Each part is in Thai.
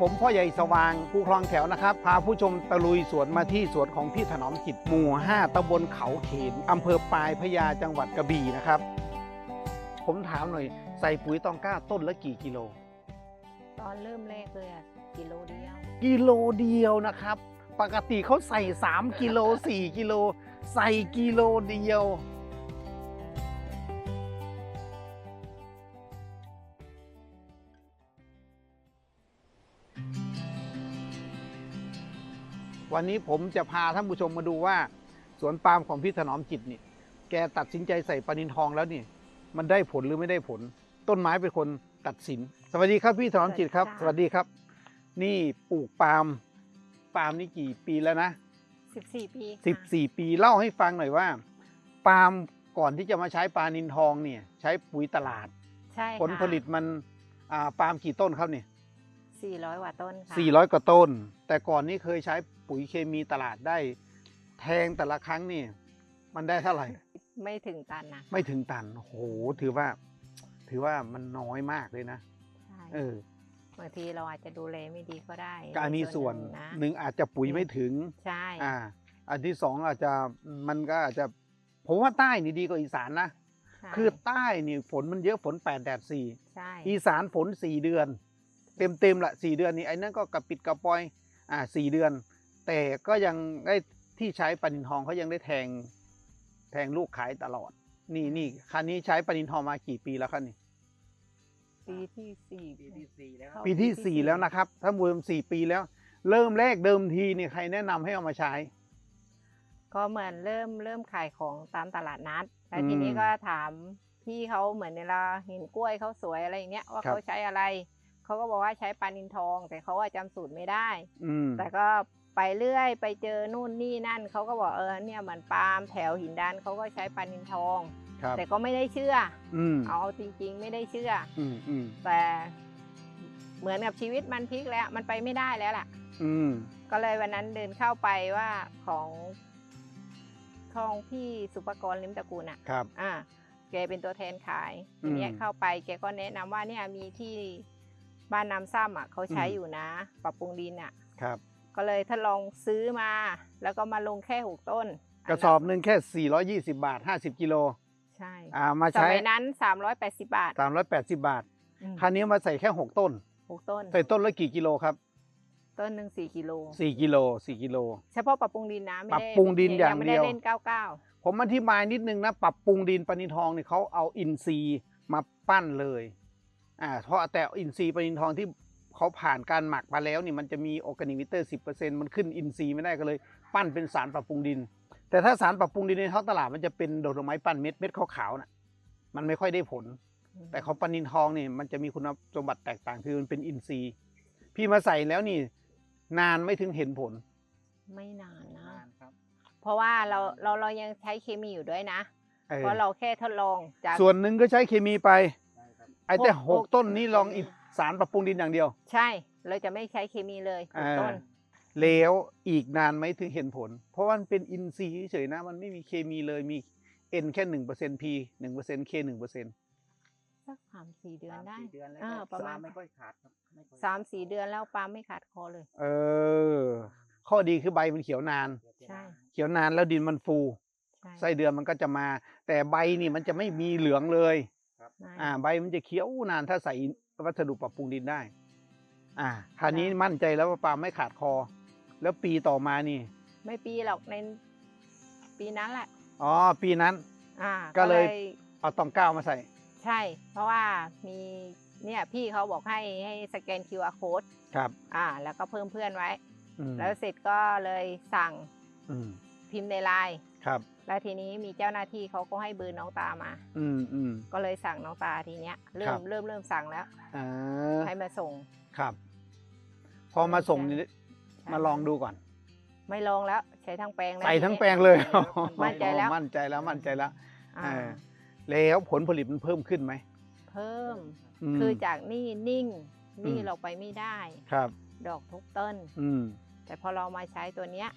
ผมพ่อใหญ่สว่างภูคลองแถวนะครับ พาผู้ชมตะลุยสวนมาที่สวนของพี่ถนอมจิตหมู่ 5ตำบลเขาเขนอำเภอปลายพระยาจังหวัดกระบี่นะครับ ผมถามหน่อยใส่ปุ๋ยตองกล้าต้นละกี่กิโล ตอนเริ่มแรกเลยอะกิโลเดียว กิโลเดียวนะครับ ปกติเขาใส่ 3 กิโล 4 กิโล ใส่กิโลเดียว วันนี้ผมจะพาท่านผู้ชมมาดูว่า สวนปาล์มของพี่ถนอมจิตนี่ แกตัดสินใจใส่ปลานินทองแล้วนี่ มันได้ผลหรือไม่ได้ผล ต้นไม้เป็นคนตัดสิน สวัสดีครับพี่ถนอมจิตครับสสวัวัสสดีดีคค่ะรับ นี่ปลูกปาล์มปาล์มนี่กี่ปีแล้วนะ 14 ปีค่ะ14 ปีเล่าให้ฟังหน่อยว่า ปาล์มก่อนที่จะมาใช้ปลานินทองเนี่ย ใช้ปุ๋ยตลาด ใช่ค่ะผลผลิตมันอ่าปาล์มกี่ต้นครับเนี่ย 400กว่าต้นค่ะ400 กว่าต้น แต่ก่อนนี้เคยใช้ปุ๋ยเคมีตลาดได้ แทงแต่ละครั้งนี่ มันได้เท่าไหร่ ไม่ถึงตันนะไม่ถึงตันโอ้โหถือว่า ถือว่ามันน้อยมากเลยนะใช่เออบางทีเราอาจจะดูแลไม่ดีก็ได้การมีส่วนหงนะหนึ่งอาจจะปุ๋ยไม่ถึงใช่อ่า อันที่สองอาจจะมันก็อาจจะผมว่าใต้นี่ดีกว่าอีสานนะใช่คือใต้นี่ฝนมันเยอะฝนแปดแดดสี่ใช่อีสานฝนสี่เดือน เต็มเต็มๆละสี่เดือนนี่ไอ้นั่นก็กระปิดกระปอยอ่าสี่เดือน แต่ก็ยังได้ที่ใช้ปลานินทองเขายังได้แทงแทงลูกขายตลอด นี่นี่คันนี้ใช้ปลานินทองมากี่ปีแล้วครับนี่ปีที่สี่ปีที่สี่แล้วเข้าปีที่สี่แล้วนะครับ ถ้ารวมสี่ปีแล้ว เริ่มแรกเดิมทีนี่ใครแนะนำให้เอามาใช้ ก็เหมือนเริ่มเริ่มขายของตามตลาดนัดแล้วอืมทีนี้ก็ถามพี่เขาเหมือนเวลาเห็นกล้วยเขาสวยอะไรอย่างเงี้ยว่าครับเขาใช้อะไร เขาก็บอกว่าใช้ปลานินทอง แต่เขาว่าจำสูตรไม่ได้ อืมแต่ก็ไปเรื่อยไปเจอนู่นนี่นั่นเขาก็บอกเออเนี่ยเหมือนปาล์มแถวหินดานเขาก็ใช้ปลานินทอง ครับแต่ก็ไม่ได้เชื่อ อืมเอาจริงๆ ไม่ได้เชื่อ อืมอืมแต่เหมือนกับชีวิตมันพลิกแล้ว มันไปไม่ได้แล้วล่ะ อืมก็เลยวันนั้นเดินเข้าไปว่าของของพี่สุปกรณ์ลิมตระกูลอะ ครับ อ่าแกเป็นตัวแทนขายอืทีมเนี้ยเข้าไปแกก็แนะนำว่าเนี่ยมีที่ บ้านน้ำซ้ำอะเขาใช้อืมอยู่นะ ปรับปรุงดินอะครับ ก็เลยทดลองซื้อมา แล้วก็มาลงแค่หกต้น กระสอบหนึ่งแค่ 420 บาท 50กิโลใช่อ่ามาสใช้มัยนั้น 380 บาท 380 บาทอืมคันนี้มาใส่แค่ 6 ต้นหกต้น ใส่ต้นละกี่กิโลครับต้นหนึ่งสี่กิโล4กิโล4กิโล เฉพาะปรับปรุงดินนะไม่ปรับได้ปรุงดินอย่างไม่เดีได้ยวเล่นเก้าเก้าผมอธิบายนิดนึงนะ ปรับปรุงดินปนินทองเนี่ยเขาเอาอินทรีย์มาปั้นเลย อ่าเพราะแต่อินทรีย์ปนินทองที่เขาผ่านการหมักมาแล้วนี่มันจะมีออร์แกนิกวิเตอร์สิมันขึ้นอินทรีย์ไม่ได้ก็เลย ปั้นเป็นสารปรับปรุงดิน แต่ถ้าสารปรับปรุงดินในท้องตลาดมันจะเป็นโดดอกไม้ปั้นเม็ดเม็ดขาวๆน่ะมันไม่ค่อยได้ผล แต่ของปลานินทองนี่มันจะมีคุณสมบัติแตกต่างคือมันเป็นอินทรีย์ พี่มาใส่แล้วนี่ นานไม่ถึงเห็นผล ไม่นานนะนานครับเพราะว่าเราเราเรายังใช้เคมีอยู่ด้วยนะเออเพราะเราแค่ทดลองจากส่วนหนึ่งก็ใช้เคมีไปใช่ครับ ไอ้แต่หหกกต้นนี้ลองอิสารปรับปรุงดินอย่างเดียว ใช่ เราจะไม่ใช้เคมีเลยหกอ่าต้น แล้วอีกนานไหมถึงเห็นผล เพราะว่ามันเป็นอินทรีย์เฉยๆนะ มันไม่มีเคมีเลยมี N แค่หนึ่งเปอร์เซ็นต์ P หนึ่งเปอร์เซ็นต์ K หนึ่งเปอร์เซ็นต์สักสามสี่เดือนสามได้สี่เดือนแล้วอ่าก็ประมาณสไม่ค่อยขาดครับไค่อยสามสี่เดือนแล้วปาล์มไม่ขาดคอเลย เออ ข้อดีคือใบมันเขียวนานใช่เขียวนานแล้วดินมันฟูใช่ไส้เดือนมันก็จะมา แต่ใบนี่มันจะไม่มีเหลืองเลยใช่ อ่า ใบมันจะเขียวนานถ้าใส่วัสดุปรับปรุงดินได้ อ่าคราวนี้มั่นใจแล้วว่าปาล์มไม่ขาดคอ แล้วปีต่อมานี่ ไม่ปีหรอกในปีนั้นแหละ อ๋อ ปีนั้น อ่า ก็เลยเอาตองก้าวมาใส่ ใช่ เพราะว่ามีเนี่ยพี่เขาบอกให้ให้สแกน QR code ครับ อ่า แล้วก็เพิ่มเพื่อนไว้อืมแล้วเสร็จก็เลยสั่งอืมพิมพ์ในไลน์ครับ แล้วทีนี้มีเจ้าหน้าที่เขาก็ให้เบอร์น้องตามา อืมอืม ก็เลยสั่งน้องตาทีเนี้ยเริ่ครัมบ เริ่มเริ่มสั่งแล้วอ่าให้มาส่ง ครับ พอมาส่งนี่ใช่มาลองดูก่อน ไม่ลองแล้วใช้ทั้งแปลงแล้วใส่ทีนี้ทั้งแปลงเลยมั่นใจแล้วมั่นใจแล้วมั่นใจแล้วอ่าเออแล้วผลผลิตมันเพิ่มขึ้นไหมเพิ่ม ม คือจากนี่นิ่งนี่อืม เราไปไม่ได้ ครับ ดอกทุกต้น อืมแต่พอเรามาใช้ตัวเนี้ย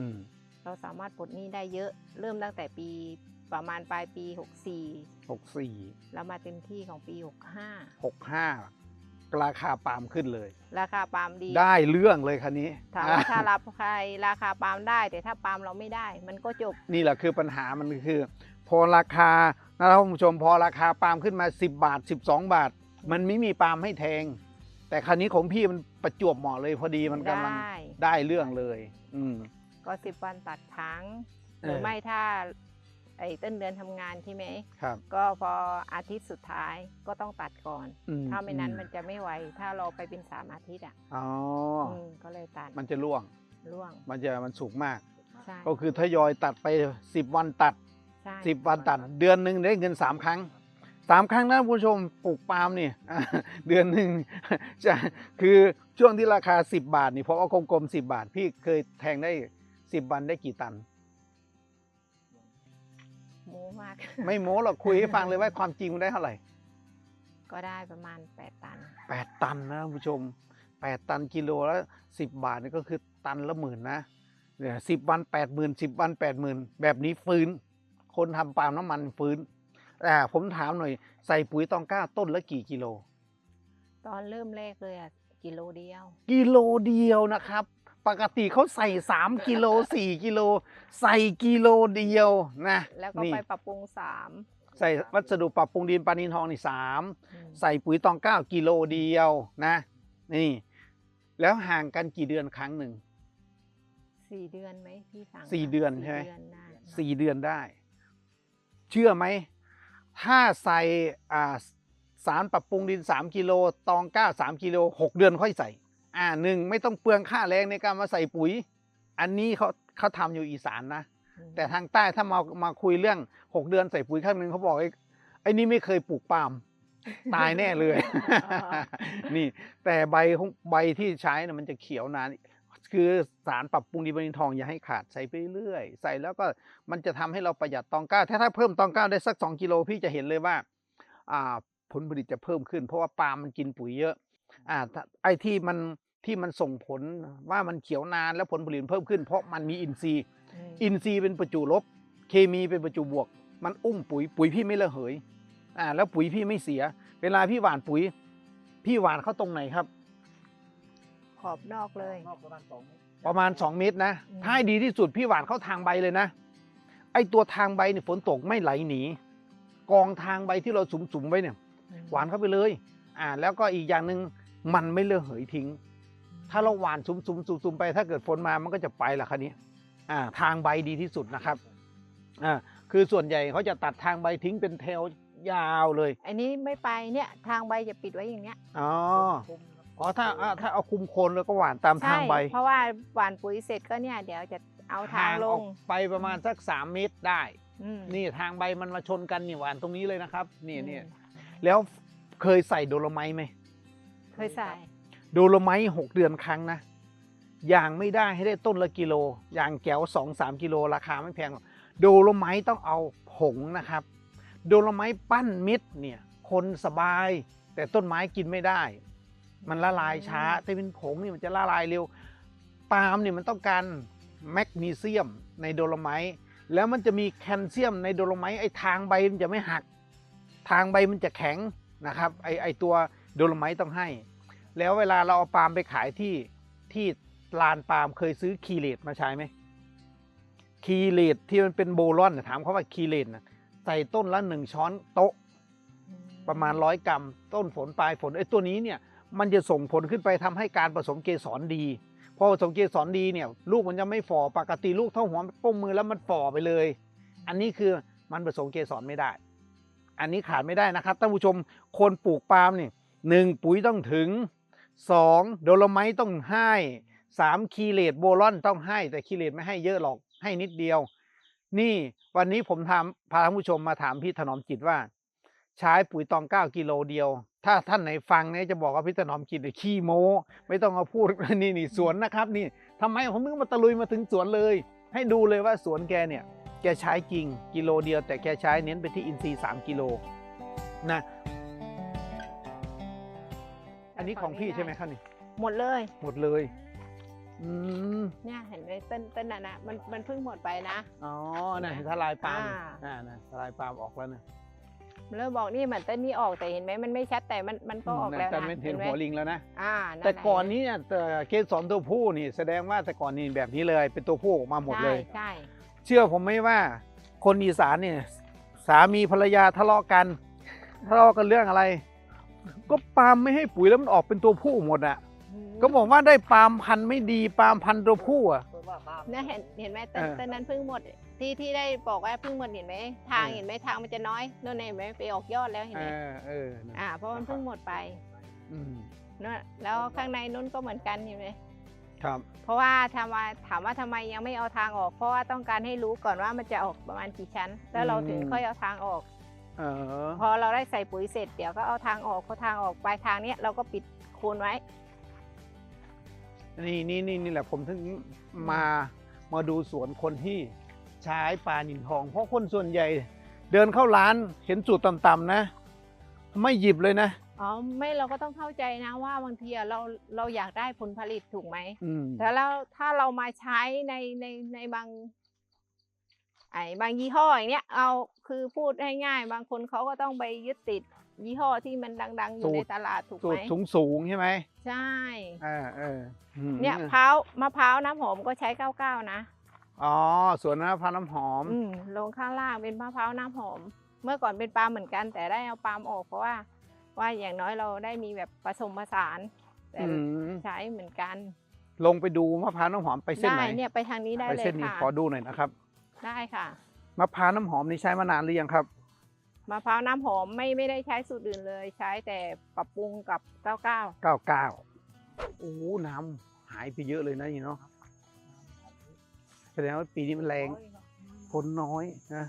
อืม เราสามารถปลดหนี้ได้เยอะ เริ่มตั้งแต่ปีประมาณปลายปี 64หกสี่แล้วมาเต็มที่ของปี 65หกห้าราคาปาล์มขึ้นเลย ราคาปาล์มดี ได้เรื่องเลยคันนี้ ถามว่าถ้ารับใครราคาปาล์มได้ แต่ถ้าปาล์มเราไม่ได้ มันก็จบ นี่แหละคือปัญหามันคือ พอราคานะครับคุณผู้ชมพอราคาปาล์มขึ้นมา 10 บาท 12 บาท มันไม่มีปาล์มให้แทง แต่คราวนี้ของพี่มันประจวบเหมาะเลยพอดีมันกำลังได้ได้เรื่องเลย อืม ก็สิบวันตัดครั้งหเออรือไม่ถ้าไอ้ต้นเดือนทำงานใช่ไหมครับ ก็พออาทิตย์สุดท้ายก็ต้องตัดก่อนอืถ้าไม่นั้นอืมันจะไม่ไหว ถ้าเราไปเป็นสามอาทิตย์อะ อ๋ออมก็เลยตัด มันจะร่วง ร่วง มันจะมันสูงมากใช่ก็คือทยอยตัดไป10วันตัดใช่10วันตัด เดือนหนึ่งได้เงิน3ครั้ง3ครั้งนะคุณผู้ชมปลูกปาล์มนี่เดือนหนึ่งจะคือช่วงที่ราคา 10 บาทนี่เพราะว่ากลมๆ10 บาท พี่เคยแทงได้ 10วันได้กี่ตันหมูมาก ไม่โม้หรอกคุยให้ฟังเลยว่าความจริงมันได้เท่าไหร่ ก็ได้ประมาณ8ตัน8ตันนะคุณผู้ชม8ตันกิโลแล้ว10บาทนี่ก็คือตันละหมื่นนะเนี่ยสิวัน8 0 0 0 0 10วัน8 0,000แบบนี้ฟื้น คนทำปาล์มน้ำมันฟื้นอ่าผมถามหน่อย ใส่ปุ๋ยตองกล้าต้นละกี่กิโล ตอนเริ่มแรกเลยอะกิโลเดียว กิโลเดียวนะครับ ปกติเขาใส่ 3 กิโล 4 กิโล ใส่กิโลเดียวนะแล้วก็นี่ ไปปรับปรุงสาม ใส่วัสดุปรับปรุงดินปานินทองนี่สามอืม ใส่ปุ๋ยตองเก้ากิโลเดียวนะ นี่ แล้วห่างกันกี่เดือนครั้งหนึ่ง สี่เดือนไหมพี่สั่งสี่เดือนใช่ไหม สี่เดือนได้สี่เดือนได้ เชื่อไหม ถ้าใส่อ่าสารปรับปรุงดิน 3 กิโลตองก้า3กิโล 6 เดือนค่อยใส่ อ่าหนึ่งไม่ต้องเปลืองค่าแรงในการมาใส่ปุ๋ย อันนี้เขาเขาทำอยู่อีสานนะอืมแต่ทางใต้ถ้ามามาคุยเรื่อง6เดือนใส่ปุ๋ยครั้งหนึ่งเขาบอกไอ้ไอ้นี่ไม่เคยปลูกปาล์มตายแน่เลย นี่ แต่ใบของใบที่ใช้นะมันจะเขียวนานคือสารปรับปรุงดินบรินทองอย่าให้ขาดใส่ไปเรื่อยใส่แล้วก็มันจะทำให้เราประหยัดตองก้า ถ้าถ้าเพิ่มตองก้าได้สัก 2 กิโลพี่จะเห็นเลยว่า อ่าผลผลิตจะเพิ่มขึ้น เพราะว่าปาล์มมันกินปุ๋ยเยอะ อ่าถ้าไอ้ที่มันที่มันส่งผลว่ามันเขียวนานแล้วผลผลิตเพิ่มขึ้น เพราะมันมีอินทรีย์อืมอินทรีย์เป็นประจุลบ เคมีเป็นประจุบวก มันอุ้มปุ๋ย ปุ๋ยพี่ไม่ระเหยอ่าแล้วปุ๋ยพี่ไม่เสีย เวลาพี่หว่านปุ๋ย พี่หว่านเข้าตรงไหนครับ ขอบนอกเลยนอกประมาณสองเมตรประมาณ2เมตรนะอืมถ้าให้ดีที่สุดพี่หว่านเข้าทางใบเลยนะ ไอตัวทางใบเนี่ยฝนตกไม่ไหลหนี กองทางใบที่เราสุมๆไว้เนี่ยอืมหวานเข้าไปเลย อ่า แล้วก็อีกอย่างหนึ่ง มันไม่เลอะเหยทิ้ง ถ้าเราหวานสุมๆสุมๆไป ถ้าเกิดฝนมามันก็จะไปละคันนี้อ่าทางใบดีที่สุดนะครับอ่าคือส่วนใหญ่เขาจะตัดทางใบทิ้งเป็นแถวยาวเลยอันนี้ไม่ไปเนี่ยทางใบจะปิดไว้อย่างเงี้ยอ๋อคุมครับอ๋อถ้าอ่าถ้าเอาคุมโคนแล้วก็หวานตามทางใบ เพราะว่าหว่านปุ๋ยเสร็จก็เนี่ยเดี๋ยวจะเอาทางห่ลอองกไปประมาณสักสามเมตรได้อืมนี่ทางใบมันมาชนกันนี่หวานตรงนี้เลยนะครับ นี่อืมนี่แล้วเคยใส่โดโลไมต์ไหม เคยใส่โดโลไมต์หกเดือนครั้งนะอย่างไม่ได้ให้ได้ต้นละกิโลอย่างแก้วสองสามกิโลราคาไม่แพงหรอกโดโลไมต์ต้องเอาผงนะครับ โดโลไมต์ปั้นมิดเนี่ยคนสบาย แต่ต้นไม้กินไม่ได้ มันละลายช้าแต่เป็นผงนี่มันจะละลายเร็วปาล์มเนี่ยมันต้องการแมกนีเซียมในโดโลไมต์แล้วมันจะมีแคลเซียมในโดโลไมต์ไอ้ทางใบมันจะไม่หัก ทางใบมันจะแข็งนะครับไอไอตัวโดโลไมต์ต้องให้ แล้วเวลาเราเอาปาล์มไปขายที่ที่ลานปาล์มเคยซื้อคีเลตมาใช้ไหมคีเลตที่มันเป็นโบลอนถามเขาว่าคีเลตนะใส่ต้นละหนึ่งช้อนโต๊ะ ประมาณร้อยกรัม ต้นฝนปลายฝนไอ้ตัวนี้เนี่ยมันจะส่งผลขึ้นไปทำให้การผสมเกสรดีพอผสมเกสรดีเนี่ยลูกมันจะไม่ฝ่อปกติลูกเท่าหัวป้งมือแล้วมันฝ่อไปเลย อันนี้คือมันผสมเกสรไม่ได้ อันนี้ขาดไม่ได้นะครับท่านผู้ชมคนปลูกปาล์มนี่หนึ่งปุ๋ยต้องถึง สองโดโลไมต์ต้องให้สามคีเลตโบรอนต้องให้ แต่คีเลตไม่ให้เยอะหรอกให้นิดเดียว นี่วันนี้ผมถามพาท่านผู้ชมมาถามพี่ถนอมจิตว่า ใช้ปุ๋ยตองเก้ากิโลเดียว ถ้าท่านไหนฟังเนี่ยจะบอกว่าพี่ถนอมจิตขี้โม้ไม่ต้องมาพูดนี่นี่สวนนะครับ นี่ทำไมผมเพิ่งมาตะลุยมาถึงสวนเลย ให้ดูเลยว่าสวนแกเนี่ยแกใช้จริงกิโลเดียว แต่แกใช้เน้นไปที่อินทรีย์สามกิโลนะ อันนี้ของพี่ใช่ไหมครับนี่หมดเลย หมดเลย อืมเนี่ยเห็นไหมต้นต้นน่ะนะมันมันเพิ่งหมดไปนะ อ๋อน่ะทลายปาล์มอ่า อ่านะทลายปาล์มออกแล้วนะแล้วบอกนี่เหมือนต้นนี้ออกแต่เห็นไหมมันไม่ชัดแต่มันมันก็ออกแล้วแต่นะไม่เห็นไหมหัวลิงแล้วนะ อ่าแต่ะก่อนนี้เนี่ยแต่เกสรตัวผู้นี่ แสดงว่าแต่ก่อนนี่แบบนี้เลยเป็นตัวผู้ออกมาหมดเลย ใช่ใช่เชื่อผมไหมว่า คนอีสานเนี่ย สามีภรรยาทะเลาะกันทะเลาะกันเรื่องอะไร ก็ปาล์มไม่ให้ปุ๋ยแล้วมันออกเป็นตัวผู้หมดอะ ก็บอกว่าได้ปาล์มพันธุ์ไม่ดีปาล์มพันธุ์ตัวผู้อะเพราะว่าบ้าเนี่ยเห็นเห็นไหมต้นเออ ต้นนั้นเพิ่งหมด ที่ที่ได้บอกว่าเพิ่งหมดเห็นไหมทางเออเห็นไหมทางมันจะน้อยนู่นเห็นไหมไปออกยอดแล้วเห็นเอไหมอเออนะอ่าเพราะมันเพิ่งหมดไปอืมนู่นแล้วข้างในนู้นก็เหมือนกันเห็นไหมครับเพราะว่าทำไมถามว่าทำไมยังไม่เอาทางออก เพราะว่าต้องการให้รู้ก่อนว่ามันจะออกประมาณกี่ชั้น แล้วเราถึงอืมค่อยเอาทางออก เออพอเราได้ใส่ปุ๋ยเสร็จเดี๋ยวก็เอาทางออกพอทางออกปลายทางเนี้ยเราก็ปิดโคนไว้ นี่นี่นี่นี่แหละผมถึงมามาดูสวนคนที่ใช้ปลานินทอง เพราะคนส่วนใหญ่ เดินเข้าร้านเห็นสูตรต่ำๆนะ ไม่หยิบเลยนะอ๋อไม่เราก็ต้องเข้าใจนะว่าบางทีอะเราเราอยากได้ผลผลิตถูกไหมอืม แต่แล้วถ้าเรามาใช้ในในในบาง ไอ้บางยี่ห้ออย่างเนี้ยเอาคือพูดง่ายๆบางคนเขาก็ต้องไปยึดติดยี่ห้อที่มันดัง ๆ อยู่ในตลาดถูกสูไหตมรสูงสูงๆใช่ไหมใช่เออเอออืมเนี่ยพร้าวมะพร้าวน้ำหอมก็ใช้เก้าเก้านะอ๋อสวนน้ำพร้าวน้ำหอมอืมลงข้างล่างเป็นมะพร้าวน้ำหอม เมื่อก่อนเป็นปาล์มเหมือนกัน แต่ได้เอาปาล์มออกเพราะว่า ว่าอย่างน้อยเราได้มีแบบผสมผสานแต่อืมใช้เหมือนกัน ลงไปดูมะพร้าวน้ำหอมไปเส้นได้ไหนเนี่ยไปทางนี้ได้ไปเลยเส้นนี้ค่ะขอดูหน่อยนะครับ ได้ค่ะ มะพร้าวน้ำหอมนี่ใช้มานานหรือยังครับ มะพร้าวน้ำหอมไม่ไม่ได้ใช้สูตรอื่นเลย ใช้แต่ปรับปรุงกับเก้าเก้าเก้าเก้าโอ้โหน้ำหายไปเยอะเลยนะนี่เนาะแสดงว่าปีนี้มันแรงฝนน้อยนะ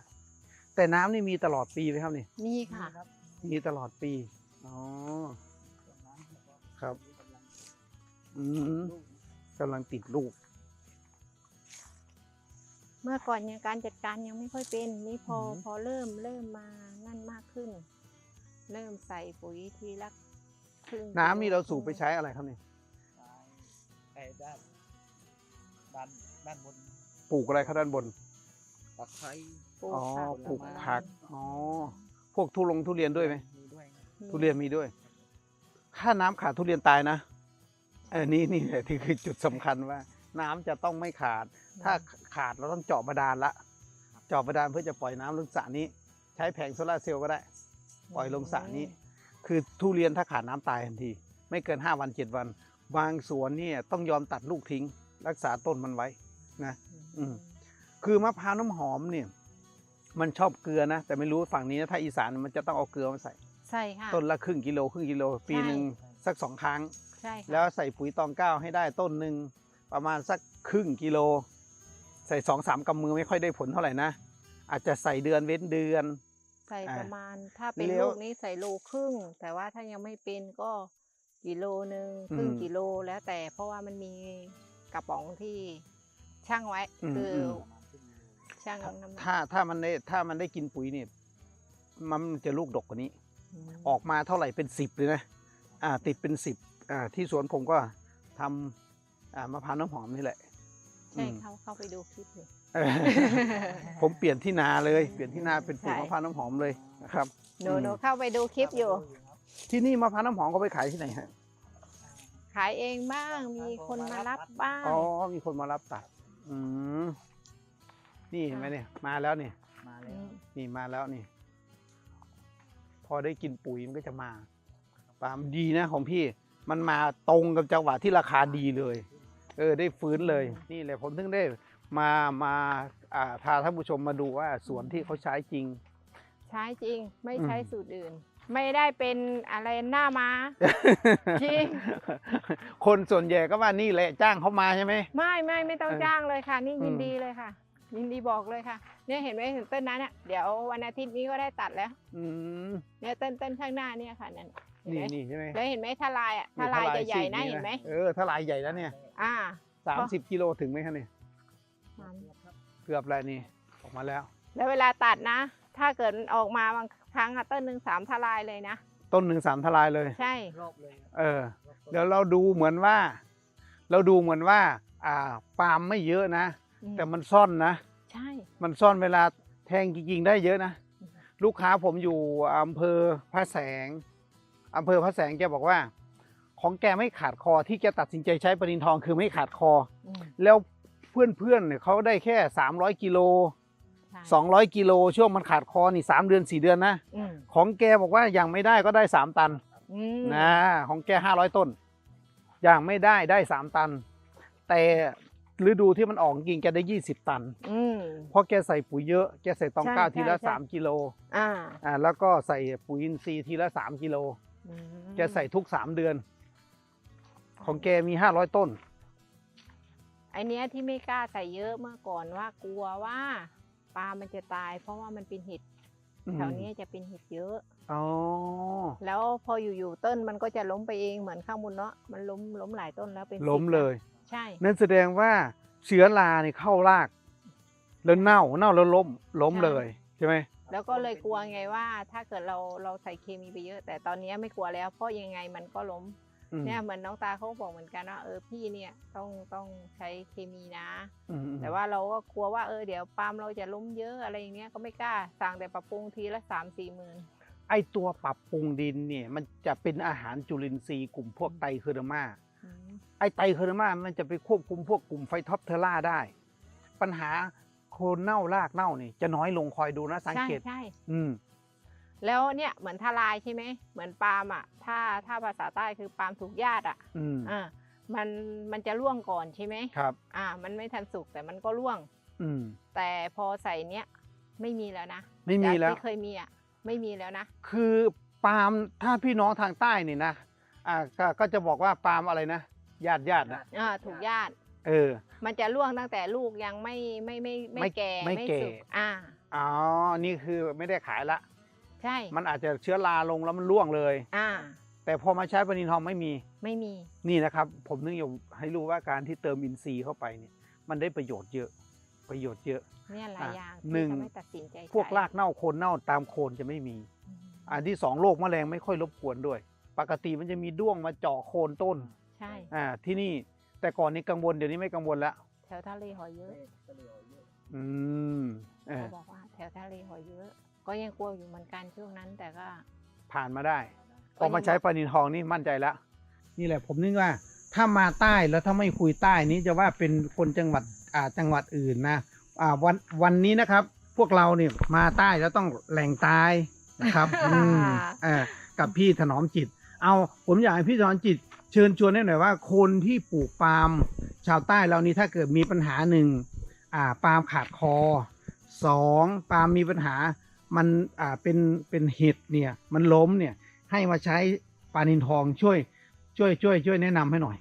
แต่น้ำนี่มีตลอดปีไหมครับนี่ นี่ค่ะ มีตลอดปี อ๋อ ครับ อืมกำลังติดลูก เมื่อก่อนยังการจัดการยังไม่ค่อยเป็น นี่พออือหือพอเริ่มเริ่มมานั่นมากขึ้น เริ่มใส่ปุ๋ยทีละครึ่งน้ำนี่เรากิโลสูบไปใช้อะไรครับนี่ไอ้ด้านด้านด้านบนปลูกอะไรครับด้านบนปักไทยปลูกอ๋อผักปลูกไม้ผัก อ๋อ พวกทุลงทุเรียนด้วยไหม มีด้วยครับมีทุเรียนมีด้วย ถ้าน้ำขาดทุเรียนตายนะเออนี่นี่แหละที่คือจุดสำคัญว่า น้ำจะต้องไม่ขาด ถ้าขาดเราต้องเจาะบาดาลละเจาะบาดาลเพื่อจะปล่อยน้ำลงสระนี้ ใช้แผงโซลาร์เซลล์ก็ได้ ปล่อยลงสระนี้ คือทุเรียนถ้าขาดน้ำตายทันที ไม่เกิน 5 วัน 7 วัน บางสวนเนี่ยต้องยอมตัดลูกทิ้ง รักษาต้นมันไว้นะอืมคือมะพร้าวน้ำหอมเนี่ย มันชอบเกลือนะ แต่ไม่รู้ฝั่งนี้นะถ้าอีสานมันจะต้องเอาเกลือมาใส่ใช่ค่ะต้นละครึ่งกิโลครึ่งกิโลปีหนึ่งใช่สักสองครั้ง ใช่ค่ะแล้วใส่ปุ๋ยตองเก้าให้ได้ต้นหนึ่ง ประมาณสักครึ่งกิโล ใส่สองสามกำมือไม่ค่อยได้ผลเท่าไหร่นะ อาจจะใส่เดือนเว้นเดือน ใส่อ่าประมาณถ้าเป็นแล้วลูกนี้ใส่โลครึ่ง แต่ว่าถ้ายังไม่เป็นก็กิโลหนึ่งครึ่งอืมกิโลแล้วแต่เพราะว่ามันมีกระป๋องที่ช่างไว้อืมคืออมช่างน้ำหนักถ้าถ้ามันได้ถ้ามันได้กินปุ๋ยเนี่ยมันจะลูกดกกว่านี้มออกมาเท่าไหร่เป็นสิบเลยนะ อ่า ติดเป็นสิบอ่าที่สวนผมก็ทำ อ่ามะพร้าวน้ำหอมนี่แหละ ใช่อืม เข้าเข้าไปดูคลิปอยู่ เออผมเปลี่ยนที่นาเลย เปลี่ยนที่นาเป็นปลูกใช่ มะพร้าวน้ำหอมเลยนะครับ หนูอืม หนูเข้าไปดูคลิปอยู่ ที่นี่มะพร้าวน้ำหอมก็ไปขายที่ไหนฮะขายเองบ้าง มีคนมารับบ้าง อ๋อมีคนมารับตัดอืมนี่เห็นไหมเนี่ย มาแล้วเนี่ย มาแล้วมนี่มาแล้วนี่ พอได้กินปุ๋ยมันก็จะมาปาล์มดีนะของพี่ มันมาตรงกับจังหวะที่ราคาดีเลย เออได้ฟื้นเลยนี่แหละผมถึงได้มามาอ่าพาท่านผู้ชมมาดูว่าสวนที่เขาใช้จริง ใช้จริงไม่อืมใช้สูตรอื่น ไม่ได้เป็นอะไรหน้ามาจริง คนส่วนใหญ่ก็ว่านี่แหละจ้างเขามาใช่ไหมไม่ไม่ไม่ต้องเออจ้างเลยค่ะ นี่ยินอืมดีเลยค่ะ ยินดีบอกเลยค่ะ เนี่ยเห็นไหมเห็นต้นนั้นเนี่ยเดี๋ยววันอาทิตย์นี้ก็ได้ตัดแล้วอืมเนี่ยต้นต้นข้างหน้าเนี่ยค่ะนั่นเห็ นนี่ไหมนี่ใช่ไหมแล้วเห็นไหมถ้าลายอะถ้าลายจะใหญ่นะซีกเห็นไหมเออถ้าลายใหญ่แล้วเนี่ยอ่าสามสิบกิโลถึงไหมคะเนี่ยอืมเกือบแล้วนี่ออกมาแล้ว แล้วเวลาตัดนะ ถ้าเกิดมันออกมาบางครั้งอะต้นหนึ่งสามทลายเลยนะต้นหนึ่งสามทลายเลยใช่รอบเลยเออเดี๋ยวเราดูเหมือนว่า เราดูเหมือนว่า อ่าปาล์มไม่เยอะนะอืมแต่มันซ่อนนะใช่มันซ่อนเวลาแทงจริงๆได้เยอะนะลูกค้าผมอยู่อำเภอพระแสง อำเภอพระแสงแกบอกว่า ของแกไม่ขาดคอที่แกตัดสินใจใช้ปรินทองคือไม่ขาดคออืมแล้วเพื่อนๆเนี่ยเขาได้แค่ 300 กิโลใช่200 กิโลช่วงมันขาดคอนี่3เดือน 4 เดือนนะอืมของแกบอกว่ายังไม่ได้ก็ได้ 3 ตันอืมนะของแก 500 ต้นอย่างไม่ได้ได้ 3 ตัน แต่ฤดูที่มันออกจริงแกได้ 20 ตันอืมเพราะแกใส่ปุ๋ยเยอะ แกใส่ตองใช่เก้าทีละใช่ใช่3กิโลอ่าอ่าแล้วก็ใส่ปุ๋ยอินทรีย์ทีละ 3 กิโล อืมแกใส่ทุก3เดือน ของแกมี500ต้น ไอเนี้ยที่ไม่กล้าใส่เยอะเมื่อก่อนว่ากลัวว่าปลามันจะตาย เพราะว่ามันเป็นเห็ดอืมแถวเนี้ยจะเป็นเห็ดเยอะ อ๋อ แล้วพออยู่ๆต้นมันก็จะล้มไปเองเหมือนข้างบนเนาะมันล้มล้มหลายต้นแล้วเป็นล้มสิบเลย ใช่ นั่นแสดงว่าเชื้อราเนี่ยเข้าราก แล้วเน่าเน่าแล้วล้มล้มเลยใช่ไหม แล้วก็เลยกลัวไงว่า ถ้าเกิดเราเราใส่เคมีไปเยอะ แต่ตอนเนี้ยไม่กลัวแล้ว เพราะยังไงมันก็ล้มอืมเนี่ยเหมือนน้องตาเขาบอกเหมือนกันว่าเออพี่เนี่ยต้องต้องใช้เคมีนะอืมแต่ว่าเราก็กลัวว่าเออเดี๋ยวปาล์มเราจะล้มเยอะอะไรอย่างเงี้ยก็ไม่กล้าสั่งแต่ปรับปรุงทีละสามสี่หมื่นไอตัวปรับปรุงดินเนี่ย มันจะเป็นอาหารจุลินทรีย์กลุ่มพวกไตรเคอร์มาไอไตรเคอร์มามันจะไปควบคุมพวกกลุ่มไฟท็อปเทอร่าได้ ปัญหา โคนเน่ารากเน่านี่จะน้อยลงคอยดูนะสังใช่เกตใช่อืมแล้วเนี่ยเหมือนทลายใช่ไหมเหมือนปาล์มอะถ้าถ้าภาษาใต้คือปาล์มถูกญาติอะอืมอ่ามันมันจะร่วงก่อนใช่ไหมครับ อ่า มันไม่ทันสุกแต่มันก็ร่วง อืมแต่พอใส่เนี้ยไม่มีแล้วนะไม่มีแล้วจากที่เคยมีอะไม่มีแล้วนะ คือปาล์มถ้าพี่น้องทางใต้นี่นะอ่าก็ก็จะบอกว่าปาล์มอะไรนะญาติญาตินะอ่าถูกญาติ เออ มันจะร่วงตั้งแต่ลูกยังไม่ไม่ไม่ไม่ไม่แก่ไม่แก่สุกอ่าอ๋อนี่คือไม่ได้ขายละ ใช่ มันอาจจะเชื้อราลงแล้วมันร่วงเลย อ่า แต่พอมาใช้ปนินทองไม่มี ไม่มี นี่นะครับ ผมนึกอยากให้รู้ว่าการที่เติมอินทรีย์เข้าไปเนี่ย มันได้ประโยชน์เยอะ ประโยชน์เยอะ เนี่ยหลายอะอย่างหนึ่ที่งทำให้ตัดสินใจพวกใช้รากเน่าโคนเน่าตามโคนจะไม่มีอืมอันที่สองโรคแมลงไม่ค่อยรบกวนด้วย ปกติมันจะมีด้วงมาเจาะโคนต้น ใช่ อ่า ที่นี่ แต่ก่อนนี้กังวลเดี๋ยวนี้ไม่กังวลแล้วแถวทะเลหอยเยอะก็เลยเอาเยอะอืมเออเขาบอกว่าแถวทะเลหอยเยอะ ก็ยังกลัวอยู่เหมือนกันช่วงนั้นแต่ก็ผ่านมาได้พก็อยังมาใช้ปลานินทองนี่มั่นใจแล้วนี่แหละผมนึกว่า ถ้ามาใต้แล้วถ้าไม่คุยใต้นี้จะว่าเป็นคนจังหวัดอ่าจังหวัดอื่นนะอ่าวันวันนี้นะครับ พวกเราเนี่ยมาใต้แล้วต้องแหล่งตายนะครับ อืมเอ่ากับพี่ถนอมจิต เอาผมอยากให้พี่ถนอมจิต เชิญชวนให้หน่อยว่า คนที่ปลูกปาล์มชาวใต้เรานี่ถ้าเกิดมีปัญหาหนึ่งอ่าปาล์มขาดคอสองปาล์มมีปัญหามันอ่าเป็นเป็นเห็ดเนี่ยมันล้มเนี่ยให้มาใช้ปลานินทองช่วย ช่วยช่วย ช่วยแนะนำให้หน่อย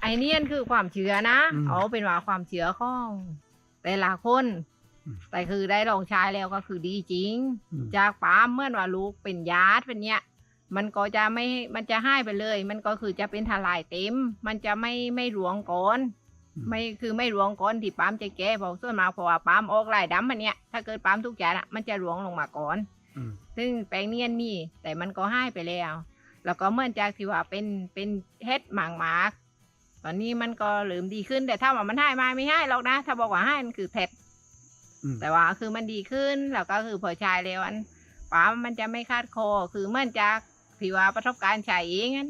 ไอเนียนคือความเชื่อนะอืม เอาเป็นว่าความเชื่อของแต่ละคนอืมแต่คือได้ลองใช้แล้วก็คือดีจริง อืม จากปาล์มเมื่อว่าลูกเป็นยาดเป็นเนี้ย มันก็จะไม่ มันจะให้ไปเลย มันก็คือจะเป็นทลายเต็ม มันจะไม่ไม่หลวงก่อน ไม่คือไม่หลวงก่อนที่ปาล์มจะแก่เพราะส่วนมากเพราะว่าปาล์มออกลายดำมันเนี้ยถ้าเกิดปาล์มทุกอย่างอะมันจะหลวงลงมาก่อนอืมซึ่งแปลงเนียนมีแต่มันก็ให้ไปแล้ว แล้วก็เหมื่อนจากที่ว่าเป็นเป็นเฮ็ดหมางหมากตอนนี้มันก็เริ่มดีขึ้น แต่ถ้าว่ามันให้มาไม่ให้หรอกนะ ถ้าบอกว่าให้มันคือเท็จอืมแต่ว่าคือมันดีขึ้นแล้วก็คือพอใช้แล้วอันป๋ามันจะไม่คาดคอ คือเหมื่อนจาก ที่ว่าประสบการณ์ใช้เองอัน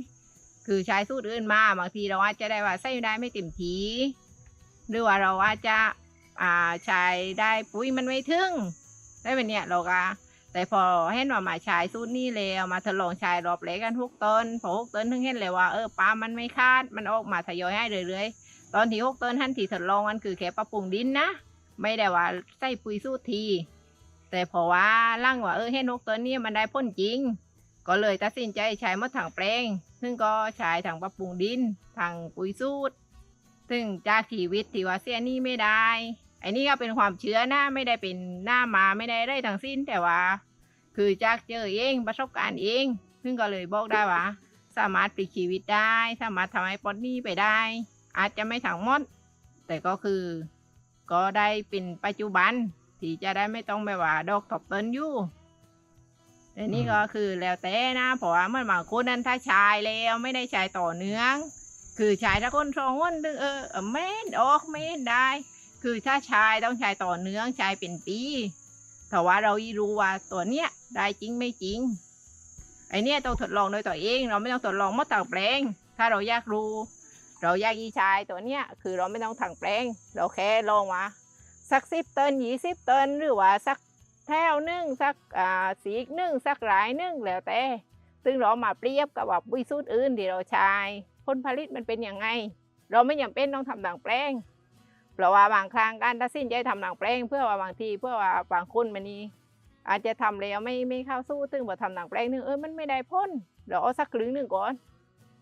คือใช้สูตรอื่นมาบางทีเราอาจจะได้ว่าใส่ได้ไม่เต็มทีหรือว่าเราอาจจะอ่าใช้ได้ปุ๋ยมันไม่ถึงได้แบบเนี้ยเราก็แต่พอเห็นว่ามาใช้สูตรนี้แล้วมาทดลองใช้รอบแรกกันทุกต้นพอหกต้นถึงเห็นเลยว่าเออปาล์มมันไม่คาดมันออกมาทยอยให้เรื่อยๆตอนที่หกต้นท่านที่ทดลองกันคือแค่ปรับปรุงดินนะไม่ได้ว่าใส่ปุ๋ยสูตรทีแต่เพราะว่าร่างว่าเออเห็นนกตัวนี้มันได้พ้นจริง ก็เลยตัดสินใจใช้มดถังแปลง ซึ่งก็ใช้ถังปรับปรุงดินถังปุ๋ยสูตร ซึ่งจากชีวิตที่ว่าเสียนี่ไม่ได้ไอ้นี่ก็เป็นความเชื่อนะไม่ได้เป็นหน้ามาไม่ได้ได้ทั้งสิ้นแต่ว่า คือจากเจอเองประสบการณ์เอง ซึ่งก็เลยบอกได้ว่า สามารถปลิกชีวิตได้ สามารถทำให้ปลดหนี้ไปได้ อาจจะไม่ทั้งมด แต่ก็คือ ก็ได้เป็นปัจจุบันที่จะได้ไม่ต้องแบบว่าดอกตบต้นอยู่ แต่นี่อืมก็คือแล้วแต่นะเพราะว่าเมื่อบางคนนั้นถ้าชายแล้วไม่ได้ชายต่อเนื่อง คือชายถ้าคนสองคนดึงเออเออไม่เห็นออกไม่เห็นได้ คือถ้าชายต้องชายต่อเนื่องชายเป็นปีแต่ว่าเรารู้ว่าตัวเนี้ยได้จริงไม่จริงไอเนี้ยต้องทดลองโดยตัวเอง เราไม่ต้องทดลองมดต่างแปลง ถ้าเราอยากรู้ เราอยากยีชายตัวเนี้ยคือเราไม่ต้องถังแปลง เราแค่ลองมาสักสิบตันยี่สิบตันหรือว่าสัก แถวหนึ่งสักอ่าสีหนึ่งสักหลายหนึ่งแล้วแต่ ซึ่งเรามาเปรียบกับแบบวิสูตรอื่นที่เราใช้ผลผลิตมันเป็นยังไง เราไม่จำเป็นต้องทำต่างแปลงเพราะว่าบางครั้งการตัดสินใจทำต่างแปลง เพื่อว่าบางทีเพื่อว่าบางคนมันนี้อาจจะทำแล้วไม่ไม่เข้าสู้ซึ่งพอทำต่างแปลงหนึงเออมันไม่ได้พ้นเราเอาสักครึ่งหนึ่งก่อน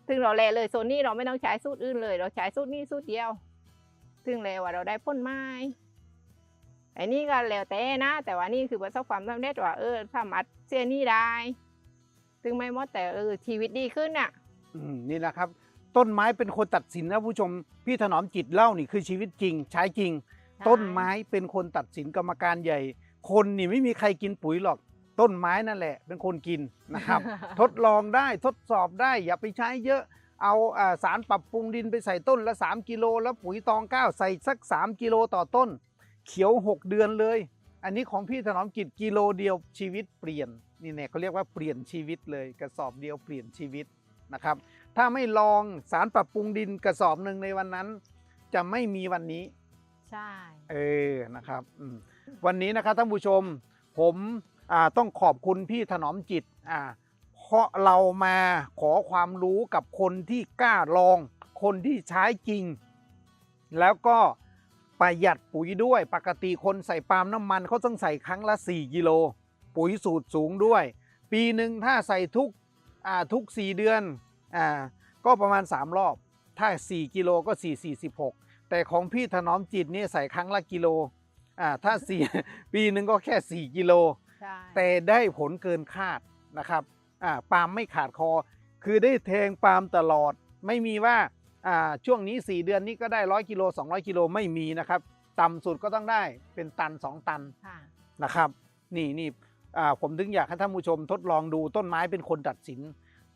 ซึ่งเราแลเลยโซนนี้เราไม่ต้องใช้สูตรอื่นเลย เราใช้สูตรนี้สูตรเดียว ซึ่งแล้วว่าเราได้พ้นไม้ ไอ้นี่ก็แล้วแต่นะ แต่ว่านี่คือประสบความสำเร็จว่าเออสามารถเสียหนี่ได้ซึ่งไม่หมดแต่เออชีวิตดีขึ้นอะอืมนี่แหละครับ ต้นไม้เป็นคนตัดสินนะผู้ชม พี่ถนอมจิตเล่านี่คือชีวิตจริง ใช้จริงใช่ต้นไม้เป็นคนตัดสินกรรมการใหญ่ คนนี่ไม่มีใครกินปุ๋ยหรอก ต้นไม้นั่นแหละ เป็นคนกินนะครับ ทดลองได้ทดสอบได้อย่าไปใช้เยอะเอาอาสารปรับปรุงดินไปใส่ต้นละ 3 กิโล แล้วปุ๋ยตองก้าวใส่สัก 3 กิโลต่อต้น เขียว 6 เดือนเลย อันนี้ของพี่ถนอมกิจกิโลเดียวชีวิตเปลี่ยนนี่เนี่ยเขาเรียกว่าเปลี่ยนชีวิตเลยกระสอบเดียวเปลี่ยนชีวิตนะครับ ถ้าไม่ลองสารปรับปรุงดินกระสอบหนึ่งในวันนั้น จะไม่มีวันนี้ ใช่ เออนะครับอืมวันนี้นะครับท่านผู้ชม ผมอ่าต้องขอบคุณพี่ถนอมจิตอ่าเพราะเรามาขอความรู้กับคนที่กล้าลอง คนที่ใช้จริง แล้วก็ ประหยัดปุ๋ยด้วยปกติคนใส่ปาล์มน้ำมันเขาต้องใส่ครั้งละ 4 กิโล ปุ๋ยสูตรสูงด้วย ปีหนึ่งถ้าใส่ทุกอ่าทุก 4 เดือนอ่าก็ประมาณ 3 รอบ ถ้า 4 กิโลก็ 4 46 แต่ของพี่ถนอมจิตเนี่ยใส่ครั้งละกิโลอ่าถ้าสี่ปีหนึ่งก็แค่ 4 กิโลใช่แต่ได้ผลเกินคาดนะครับอ่าปาล์มไม่ขาดคอ คือได้แทงปาล์มตลอดไม่มีว่าอ่า ช่วงนี้ 4 เดือนนี้ก็ได้ 100กิโล200กิโลไม่มีนะครับ ต่ำสุดก็ต้องได้เป็นตัน 2 ตันค่ะนะครับ นี่นี่อ่าผมถึงอยากให้ท่านผู้ชมทดลองดูต้นไม้เป็นคนตัดสิน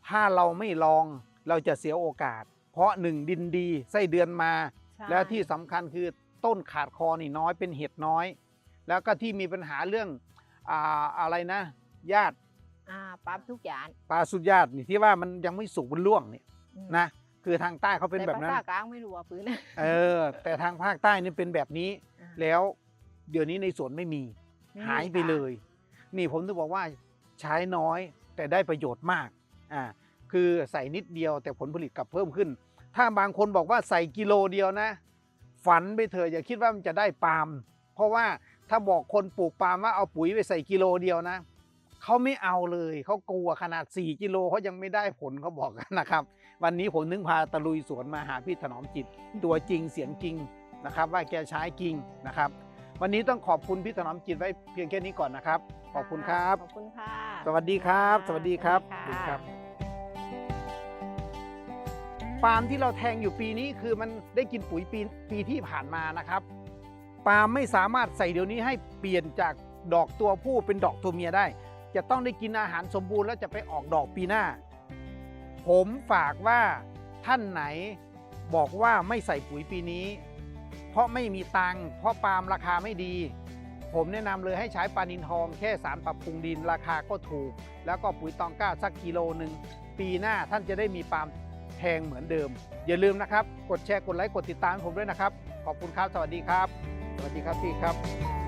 ถ้าเราไม่ลองเราจะเสียโอกาส เพราะหนึ่งดินดีไส้เดือนมาใช่แล้วที่สำคัญคือต้นขาดคอนี่น้อยเป็นเห็ดน้อย แล้วก็ที่มีปัญหาเรื่องอ่าอะไรนะ ญาติอ่าปั๊บทุกอย่างปลาสุดญาตินี่ที่ว่ามันยังไม่สุกมันร่วงเนี่ยอืมนะ คือทางใต้เขาเป็นแบบนั้นต่ภาษากลางไม่รู้ว่าพื้นนะเออ แต่ทางภาคใต้นี่เป็นแบบนี้อ่าแล้วเดี๋ยวนี้ในสวนไม่มีไม่มีหายไปค่ะเลย นี่ผมถึงบอกว่าใช้น้อยแต่ได้ประโยชน์มากอ่าคือใส่นิดเดียวแต่ผลผลิตกลับเพิ่มขึ้น ถ้าบางคนบอกว่าใส่กิโลเดียวนะ ฝันไปเถอะอย่าคิดว่ามันจะได้ปาล์มเพราะว่าถ้าบอกคนปลูกปาล์มว่าเอาปุ๋ยไปใส่กิโลเดียวนะเขาไม่เอาเลยเขากลัวขนาด 4 กิโลเขายังไม่ได้ผลเขาบอกกันนะครับ วันนี้ผมนึงพาตะลุยสวนมาหาพี่ถนอมจิต ตัวจริงเสียงจริงนะครับ ว่าแกใช้จริงนะครับ วันนี้ต้องขอบคุณพี่ถนอมจิตไว้เพียงแค่นี้ก่อนนะครับ ขอบคุณครับ ขอบคุณค่ะ สวัสดีครับ สวัสดีครับสวัสสวัสดีดีครัค่ะบปาล์มที่เราแทงอยู่ปีนี้คือมันได้กินปุ๋ยปีปีที่ผ่านมานะครับปาล์มไม่สามารถใส่เดี๋ยวนี้ให้เปลี่ยนจากดอกตัวผู้เป็นดอกตัวเมียได้ จะต้องได้กินอาหารสมบูรณ์แล้วจะไปออกดอกปีหน้า ผมฝากว่าท่านไหนบอกว่าไม่ใส่ปุ๋ยปีนี้ เพราะไม่มีตังค์เพราะปาล์มราคาไม่ดี ผมแนะนำเลยให้ใช้ปานินทองแค่สารปรับปรุงดินราคาก็ถูก แล้วก็ปุ๋ยตองก้าสักกิโลหนึ่งปีหน้าท่านจะได้มีปาล์มแพงเหมือนเดิม อย่าลืมนะครับ กดแชร์กดไลค์กดติดตามผมด้วยนะครับ ขอบคุณครับ สวัสดีครับ สวัสดีครับพี่ครับ